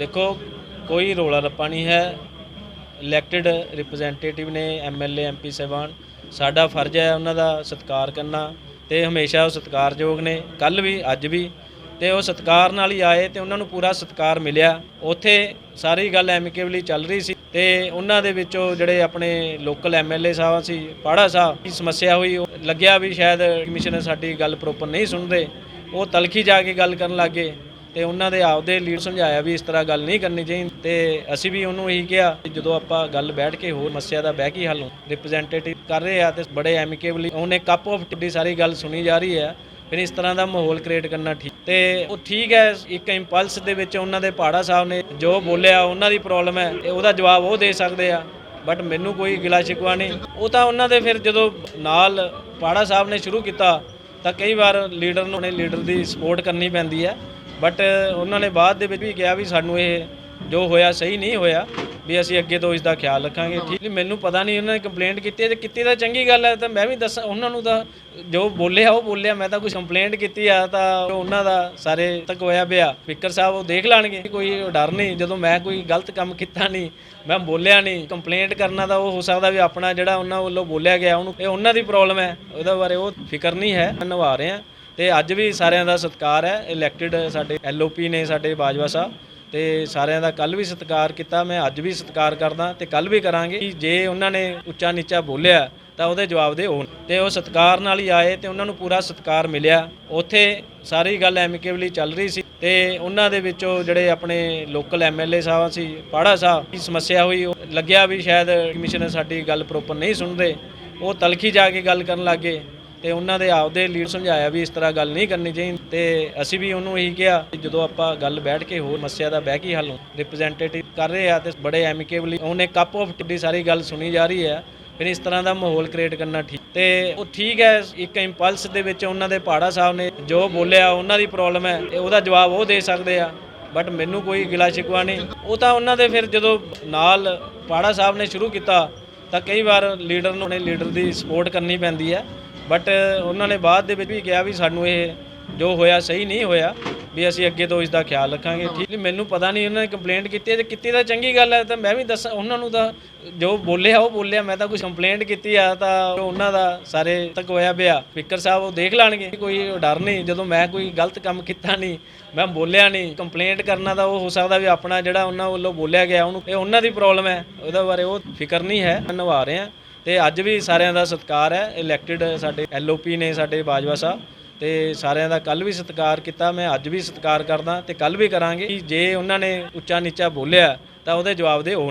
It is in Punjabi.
ਦੇਖੋ, ਕੋਈ ਰੋਲਾ ਰੱਪਾ ਨਹੀਂ ਹੈ। ਇਲੈਕਟਿਡ ਰਿਪਰੈਜ਼ੈਂਟੇਟਿਵ ਨੇ ਐਮਐਲਏ ਐਮਪੀ ਸਾਹਿਬਾਨ, ਸਾਡਾ ਫਰਜ਼ ਹੈ ਉਹਨਾਂ ਦਾ ਸਤਿਕਾਰ ਕਰਨਾ ਤੇ ਹਮੇਸ਼ਾ ਉਹ ਸਤਿਕਾਰਯੋਗ ਨੇ ਕੱਲ ਵੀ, ਅੱਜ ਵੀ। ਤੇ ਉਹ ਸਤਿਕਾਰ ਨਾਲ ਹੀ ਆਏ ਤੇ ਉਹਨਾਂ ਨੂੰ ਪੂਰਾ ਸਤਿਕਾਰ ਮਿਲਿਆ। ਉੱਥੇ ਸਾਰੀ ਗੱਲ ਐਮਿਕੇਬਲੀ ਚੱਲ ਰਹੀ ਸੀ ਤੇ ਉਹਨਾਂ ਦੇ ਵਿੱਚੋਂ ਜਿਹੜੇ ਆਪਣੇ ਲੋਕਲ ਐਮਐਲਏ ਸਾਹਿਬ ਸੀ, ਪਾੜਾ ਸਾਹਿਬ ਦੀ ਸਮੱਸਿਆ ਹੋਈ, ਉਹ ਲੱਗਿਆ ਵੀ ਸ਼ਾਇਦ ਕਮਿਸ਼ਨਰ ਸਾਡੀ ਗੱਲ ਪ੍ਰੋਪਰ ਨਹੀਂ ਸੁਣਦੇ ਉਹ ਤਲਖੀ ਜਾ ਕੇ ਗੱਲ ਕਰਨ ਲੱਗੇ ਤੇ ਉਹਨਾਂ ਦੇ ਆਪਦੇ ਲੀਡਰ ਸਮਝਾਇਆ ਵੀ ਇਸ ਤਰ੍ਹਾਂ ਗੱਲ ਨਹੀਂ ਕਰਨੀ ਚਾਹੀਦੀ। ਤੇ ਅਸੀਂ ਵੀ ਉਹਨੂੰ ਇਹੀ ਕਿਹਾ ਕਿ ਜਦੋਂ ਆਪਾਂ ਗੱਲ ਬੈਠ ਕੇ ਹੋਰ ਸਮੱਸਿਆ ਦਾ ਬਹਿ ਕੇ ਹੱਲ ਰਿਪਰੈਜ਼ੈਂਟੇਟਿਵ ਕਰ ਰਹੇ ਆ ਤੇ ਬੜੇ ਐਮਿਕੇਬਲੀ ਉਹਨੇ ਕੱਪ ਆਫ ਟੀ ਸਾਰੀ ਗੱਲ ਸੁਣੀ ਜਾ ਰਹੀ ਹੈ, ਫਿਰ ਇਸ ਤਰ੍ਹਾਂ ਦਾ ਮਾਹੌਲ ਕ੍ਰੀਏਟ ਕਰਨਾ ਠੀਕ। ਤੇ ਉਹ ਠੀਕ ਹੈ, ਇੱਕ ਇੰਪਲਸ ਦੇ ਵਿੱਚ ਉਹਨਾਂ ਦੇ ਪਹਾੜਾ ਸਾਹਿਬ ਨੇ ਜੋ ਬੋਲਿਆ ਉਹਨਾਂ ਦੀ ਪ੍ਰੋਬਲਮ ਹੈ, ਤੇ ਉਹਦਾ ਜਵਾਬ ਉਹ ਦੇ ਸਕਦੇ ਆ ਬਟ ਮੈਨੂੰ ਕੋਈ ਗਿਲਾ ਸ਼ਿਕਵਾ ਨਹੀਂ। ਉਹ ਤਾਂ ਉਹਨਾਂ ਦੇ ਫਿਰ ਜਦੋਂ ਨਾਲ ਪਹਾੜਾ ਸਾਹਿਬ ਨੇ ਸ਼ੁਰੂ ਕੀਤਾ, ਤਾਂ ਕਈ ਵਾਰ ਲੀਡਰ ਨੂੰ ਆਪਣੇ ਲੀਡਰ ਦੀ ਸਪੋਰਟ ਕਰਨੀ ਪੈਂਦੀ ਹੈ। ਬਟ ਉਹਨਾਂ ਨੇ ਬਾਅਦ ਦੇ ਵਿੱਚ ਵੀ ਕਿਹਾ ਵੀ ਸਾਨੂੰ ਇਹ ਜੋ ਹੋਇਆ ਸਹੀ ਨਹੀਂ ਹੋਇਆ ਵੀ ਅਸੀਂ ਅੱਗੇ ਤੋਂ ਇਸ ਦਾ ਖਿਆਲ ਰੱਖਾਂਗੇ। ਠੀਕ ਨਹੀਂ ਮੈਨੂੰ ਪਤਾ ਨਹੀਂ ਉਹਨਾਂ ਨੇ ਕੰਪਲੇਂਟ ਕੀਤੀ ਹੈ ਤੇ ਕੀਤੀ ਤਾਂ ਚੰਗੀ ਗੱਲ ਹੈ ਤਾਂ ਮੈਂ ਵੀ ਦੱਸਾਂ ਉਹਨਾਂ ਨੂੰ ਤਾਂ ਜੋ ਬੋਲਿਆ ਉਹ ਬੋਲਿਆ ਮੈਂ ਤਾਂ ਕੁਝ ਕੰਪਲੇਂਟ ਕੀਤੀ ਆ ਤਾਂ ਉਹਨਾਂ ਦਾ ਸਾਰੇ ਤੱਕ ਹੋਇਆ ਪਿਆ। ਸਪੀਕਰ ਸਾਹਿਬ ਉਹ ਦੇਖ ਲੈਣਗੇ ਕੋਈ ਡਰ ਨਹੀਂ ਜਦੋਂ ਮੈਂ ਕੋਈ ਗਲਤ ਕੰਮ ਕੀਤਾ ਨਹੀਂ ਮੈਂ ਬੋਲਿਆ ਨਹੀਂ ਕੰਪਲੇਂਟ ਕਰਨਾ ਤਾਂ ਉਹ ਹੋ ਸਕਦਾ ਵੀ ਆਪਣਾ ਜਿਹੜਾ ਉਹਨਾਂ ਵੱਲੋਂ ਬੋਲਿਆ ਗਿਆ ਉਹਨੂੰ ਇਹ ਉਹਨਾਂ ਦੀ ਪ੍ਰੋਬਲਮ ਹੈ ਉਹਦੇ ਬਾਰੇ ਉਹ ਫਿਕਰ ਨਹੀਂ ਹੈ ਨਿਭਾ ਰਹੇ। ਹਾਂ ਤੇ ਅੱਜ ਵੀ ਸਾਰਿਆਂ ਦਾ ਸਤਿਕਾਰ ਹੈ। ਇਲੈਕਟਿਡ ਸਾਡੇ ਐਲਓਪੀ ਨੇ ਸਾਡੇ ਬਾਜਵਾ ਸਾਹਿਬ ਤੇ ਸਾਰਿਆਂ ਦਾ ਕੱਲ ਵੀ ਸਤਿਕਾਰ ਕੀਤਾ। ਮੈਂ ਅੱਜ ਵੀ ਸਤਿਕਾਰ ਕਰਦਾ ਤੇ ਕੱਲ ਵੀ ਕਰਾਂਗੇ। ਕਿ ਜੇ ਉਹਨਾਂ ਨੇ ਉੱਚਾ ਨੀਚਾ ਬੋਲਿਆ ਤਾਂ ਉਹਦੇ ਜਵਾਬ ਦੇ ਹੋਣ। ਤੇ ਉਹ ਸਤਿਕਾਰ ਨਾਲ ਹੀ ਆਏ ਤੇ ਉਹਨਾਂ ਨੂੰ ਪੂਰਾ ਸਤਿਕਾਰ ਮਿਲਿਆ। ਉੱਥੇ ਸਾਰੀ ਗੱਲ ਐਮਿਕੇਬਲੀ ਚੱਲ ਰਹੀ ਸੀ ਤੇ ਉਹਨਾਂ ਦੇ ਵਿੱਚੋਂ ਜਿਹੜੇ ਆਪਣੇ ਲੋਕਲ ਐਮਐਲਏ ਸਾਹਿਬ ਸੀ, ਪਾੜਾ ਸਾਹਿਬ ਦੀ ਸਮੱਸਿਆ ਹੋਈ, ਉਹ ਲੱਗਿਆ ਵੀ ਸ਼ਾਇਦ ਕਮਿਸ਼ਨਰ ਸਾਡੀ ਗੱਲ ਪ੍ਰੋਪਰ ਨਹੀਂ ਸੁਣਦੇ ਉਹ ਤਲਖੀ ਜਾ ਕੇ ਗੱਲ ਕਰਨ ਲੱਗੇ ਤੇ ਉਹਨਾਂ ਦੇ ਆਪਦੇ ਲੀਡਰ ਸਮਝਾਇਆ ਵੀ ਇਸ ਤਰ੍ਹਾਂ ਗੱਲ ਨਹੀਂ ਕਰਨੀ ਚਾਹੀਦੀ। ਤੇ ਅਸੀਂ ਵੀ ਉਹਨੂੰ ਇਹੀ ਕਿਹਾ ਕਿ ਜਦੋਂ ਆਪਾਂ ਗੱਲ ਬੈਠ ਕੇ ਹੋਰ ਸਮੱਸਿਆ ਦਾ ਬਹਿ ਕੇ ਹੱਲ ਰਿਪਰੈਜ਼ੈਂਟੇਟਿਵ ਕਰ ਰਹੇ ਆ ਤੇ ਬੜੇ ਐਮਿਕੇਬਲੀ ਉਹਨੇ ਕੱਪ ਆਫ ਟੀ ਸਾਰੀ ਗੱਲ ਸੁਣੀ ਜਾ ਰਹੀ ਹੈ ਫਿਰ ਇਸ ਤਰ੍ਹਾਂ ਦਾ ਮਾਹੌਲ ਕ੍ਰੀਏਟ ਕਰਨਾ ਠੀਕ। ਤੇ ਉਹ ਠੀਕ ਹੈ, ਇੱਕ ਇੰਪਲਸ ਦੇ ਵਿੱਚ ਉਹਨਾਂ ਦੇ ਪਹਾੜਾ ਸਾਹਿਬ ਨੇ ਜੋ ਬੋਲਿਆ, ਉਹਨਾਂ ਦੀ ਪ੍ਰੋਬਲਮ ਹੈ ਤੇ ਉਹਦਾ ਜਵਾਬ ਉਹ ਦੇ ਸਕਦੇ ਆ ਬਟ ਮੈਨੂੰ ਕੋਈ ਗਿਲਾ ਸ਼ਿਕਵਾ ਨਹੀਂ। ਉਹ ਤਾਂ ਉਹਨਾਂ ਦੇ ਫਿਰ ਜਦੋਂ ਨਾਲ ਪਹਾੜਾ ਸਾਹਿਬ ਨੇ ਸ਼ੁਰੂ ਕੀਤਾ, ਤਾਂ ਕਈ ਵਾਰ ਲੀਡਰ ਨੂੰ ਆਪਣੇ ਲੀਡਰ ਦੀ ਸਪੋਰਟ ਕਰਨੀ ਪੈਂਦੀ ਹੈ। ਬਟ ਉਹਨਾਂ ਨੇ ਬਾਅਦ ਦੇ ਵਿੱਚ ਵੀ ਕਿਹਾ ਵੀ ਸਾਨੂੰ ਇਹ ਜੋ ਹੋਇਆ ਸਹੀ ਨਹੀਂ ਹੋਇਆ ਵੀ ਅਸੀਂ ਅੱਗੇ ਤੋਂ ਇਸ ਦਾ ਖਿਆਲ ਰੱਖਾਂਗੇ। ਠੀਕ ਨਹੀਂ ਮੈਨੂੰ ਪਤਾ ਨਹੀਂ ਉਹਨਾਂ ਨੇ ਕੰਪਲੇਂਟ ਕੀਤੀ ਤੇ ਕੀਤੀ ਤਾਂ ਚੰਗੀ ਗੱਲ ਹੈ ਤਾਂ ਮੈਂ ਵੀ ਦੱਸਾਂ ਉਹਨਾਂ ਨੂੰ ਤਾਂ ਜੋ ਬੋਲਿਆ ਉਹ ਬੋਲਿਆ। ਮੈਂ ਤਾਂ ਕੁਝ ਕੰਪਲੇਂਟ ਕੀਤੀ ਆ ਤਾਂ ਉਹਨਾਂ ਦਾ ਸਾਰੇ ਤੱਕ ਹੋਇਆ ਪਿਆ। ਸਪੀਕਰ ਸਾਹਿਬ ਉਹ ਦੇਖ ਲੈਣਗੇ। ਕੋਈ ਡਰ ਨਹੀਂ ਜਦੋਂ ਮੈਂ ਕੋਈ ਗਲਤ ਕੰਮ ਕੀਤਾ ਨਹੀਂ ਮੈਂ ਬੋਲਿਆ ਨਹੀਂ ਕੰਪਲੇਂਟ ਕਰਨਾ ਤਾਂ ਉਹ ਹੋ ਸਕਦਾ ਵੀ ਆਪਣਾ ਜਿਹੜਾ ਉਹਨਾਂ ਵੱਲੋਂ ਬੋਲਿਆ ਗਿਆ ਉਹਨੂੰ ਇਹ ਉਹਨਾਂ ਦੀ ਪ੍ਰੋਬਲਮ ਹੈ। ਉਹਦੇ ਬਾਰੇ ਉਹ ਫਿਕਰ ਨਹੀਂ ਹੈ। ਮੈਂ ਨਿਭਾ ਰਹੇ ਹਾਂ। ਤੇ ਅੱਜ ਵੀ ਸਾਰਿਆਂ ਦਾ ਸਤਿਕਾਰ ਹੈ। ਇਲੈਕਟਿਡ ਸਾਡੇ ਐਲਓਪੀ ਨੇ ਸਾਡੇ ਬਾਜਵਾ ਸਾਹਿਬ ਤੇ ਸਾਰਿਆਂ ਦਾ ਕੱਲ ਵੀ ਸਤਿਕਾਰ ਕੀਤਾ। ਮੈਂ ਅੱਜ ਵੀ ਸਤਿਕਾਰ ਕਰਦਾ ਤੇ ਕੱਲ ਵੀ ਕਰਾਂਗੇ। ਜੇ ਉਹਨਾਂ ਨੇ ਉੱਚਾ ਨੀਚਾ ਬੋਲਿਆ ਤਾਂ ਉਹਦੇ ਜਵਾਬ ਦੇ ਹੋਣ